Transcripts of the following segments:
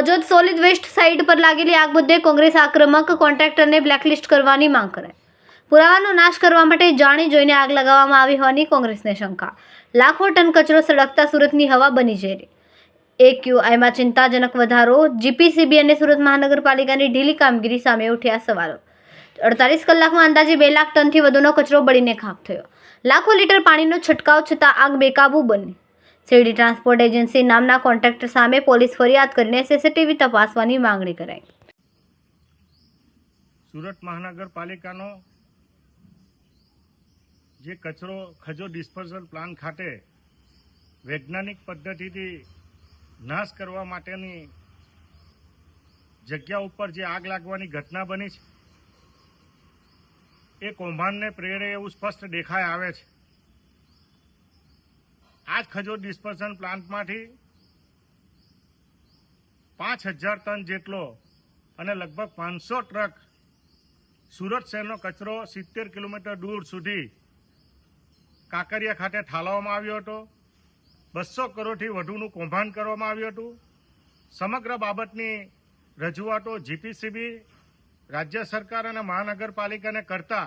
કજોદ solid waste site પર લાગેલી આગ મુદ્દે કોંગ્રેસ આક્રમક કોન્ટ્રાક્ટરને બ્લેકલિસ્ટ કરવાની માંગ કરાઈ. પુરાવાનો નાશ કરવા માટે જાણી જોઈને આગ લગાવવામાં આવી હોવાની કોંગ્રેસને શંકા. લાખો ટન કચરો સળગતા સુરતની હવા બની રહી. એક્યુઆઈમાં ચિંતાજનક વધારો જીપીસીબી અને સુરત મહાનગરપાલિકાની ઢીલી કામગીરી સામે ઉઠ્યા સવાલો. અડતાલીસ કલાકમાં અંદાજે બે લાખ ટનથી વધુનો કચરો બળીને ખાખ થયો. લાખો લીટર પાણીનો છંટકાવ છતાં આગ બેકાબૂ બની. શેરડી ટ્રાન્સપોર્ટ એજન્સી નામના કોન્ટ્રાક્ટર સામે પોલીસ ફરિયાદ કરીને સીસીટીવી તપાસવાની માંગણી કરાઈ. સુરત મહાનગરપાલિકાનો જે કચરો ખજો ડિસ્પોઝલ પ્લાન ખાતે વૈજ્ઞાનિક પદ્ધતિથી નાશ કરવા માટેની જગ્યા ઉપર જે આગ લાગવાની ઘટના બની છે એ કૌભાંડને પ્રેરે એવું સ્પષ્ટ દેખાઈ આવે છે. આ જ ખજૂર ડિસ્પોઝલ પ્લાન્ટમાંથી પાંચ હજાર ટન જેટલો અને લગભગ પાંચસો ટ્રક સુરત શહેરનો કચરો સિત્તેર કિલોમીટર દૂર સુધી કાંકરિયા ખાતે ઠાલવવામાં આવ્યો હતો. બસો કરોડથી વધુનું કૌભાંડ કરવામાં આવ્યું હતું. સમગ્ર બાબતની રજૂઆતો જીપીસીબી રાજ્ય સરકાર અને મહાનગરપાલિકાને કરતા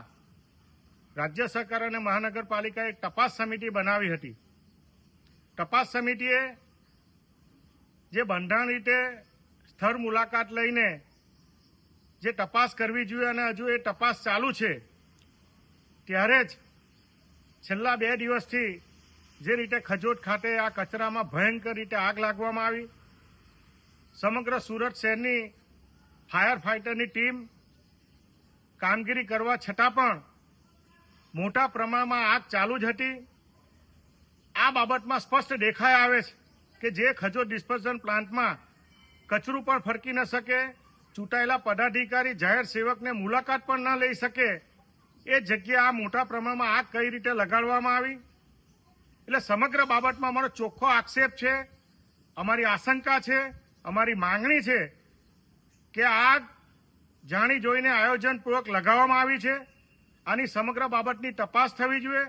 રાજ્ય સરકાર અને મહાનગરપાલિકાએ એક તપાસ સમિતિ બનાવી હતી. તપાસ સમિતિએ જે બંધારણ રીતે સ્થળ મુલાકાત લઈને જે તપાસ કરવી જોઈએ અને હજુ એ તપાસ ચાલુ છે, ત્યારે જ છેલ્લા બે દિવસથી જે રીતે ખજોટ ખાતે આ કચરામાં ભયંકર રીતે આગ લાગવામાં આવી, સમગ્ર સુરત શહેરની ફાયર ફાઇટરની ટીમ કામગીરી કરવા છતાં પણ મોટા પ્રમાણમાં આગ ચાલુ જ હતી. આ બાબતમાં સ્પષ્ટ દેખાઈ આવે છે કે જે ખજો ડિસ્પોઝન પ્લાન્ટમાં કચરું પણ ફરકી ન શકે, ચૂંટાયેલા પદાધિકારી, જાહેર સેવકને મુલાકાત પણ ન લઈ શકે. એ જગ્યાએ આ મોટા પ્રમાણમાં આગ કઈ રીતે લગાડવામાં આવી? એટલે સમગ્ર બાબતમાં અમારો ચોખ્ખો આક્ષેપ છે, અમારી આશંકા છે, અમારી માંગણી છે કે આગ જાણી જોઈને આયોજનપૂર્વક લગાવવામાં આવી છે. આની સમગ્ર બાબતની તપાસ થવી જોઈએ.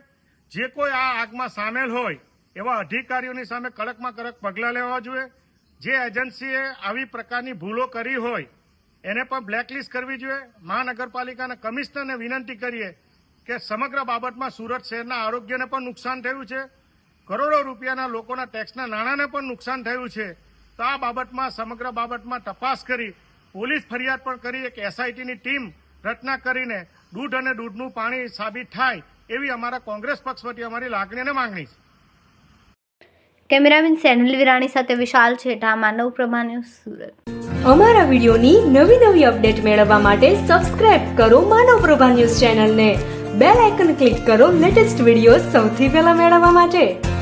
જે કોઈ આ આગમાં સામેલ હોય, એવા અધિકારીઓની સામે કડકમાં કડક પગલાં લેવા જોઈએ. જે એજન્સીએ આવી પ્રકારની ભૂલો કરી હોય, એને પણ બ્લેકલિસ્ટ કરવી જોઈએ. મહાનગરપાલિકાના કમિશનરને વિનંતી કરીએ કે સમગ્ર બાબતમાં સુરત શહેરના આરોગ્યને પણ નુકસાન થયું છે. કરોડો રૂપિયાના લોકોના ટેક્સના નાણાંને પણ નુકસાન થયું છે. તો આ બાબતમાં, સમગ્ર બાબતમાં તપાસ કરી પોલીસ ફરિયાદ પણ કરી એક એસઆઈટીની ટીમ રચના કરીને દૂધ અને દૂધનું પાણી સાબિત થાય એવી અમારા કોંગ્રેસ પક્ષ વતી અમારી લાગણી અને માંગણી છે. કેમેરામેન સેનલ વિરાણી સાથે વિશાલ છેઠા માનવ પ્રમાણ ન્યૂઝ સુરત. અમારા વિડીયોની નવી નવી અપડેટ મેળવવા માટે સબસ્ક્રાઇબ કરો માનવ પ્રભા ન્યૂઝ ચેનલને. બેલ આઇકન ક્લિક કરો લેટેસ્ટ વીડિયો સૌથી પહેલા મેળવવા માટે.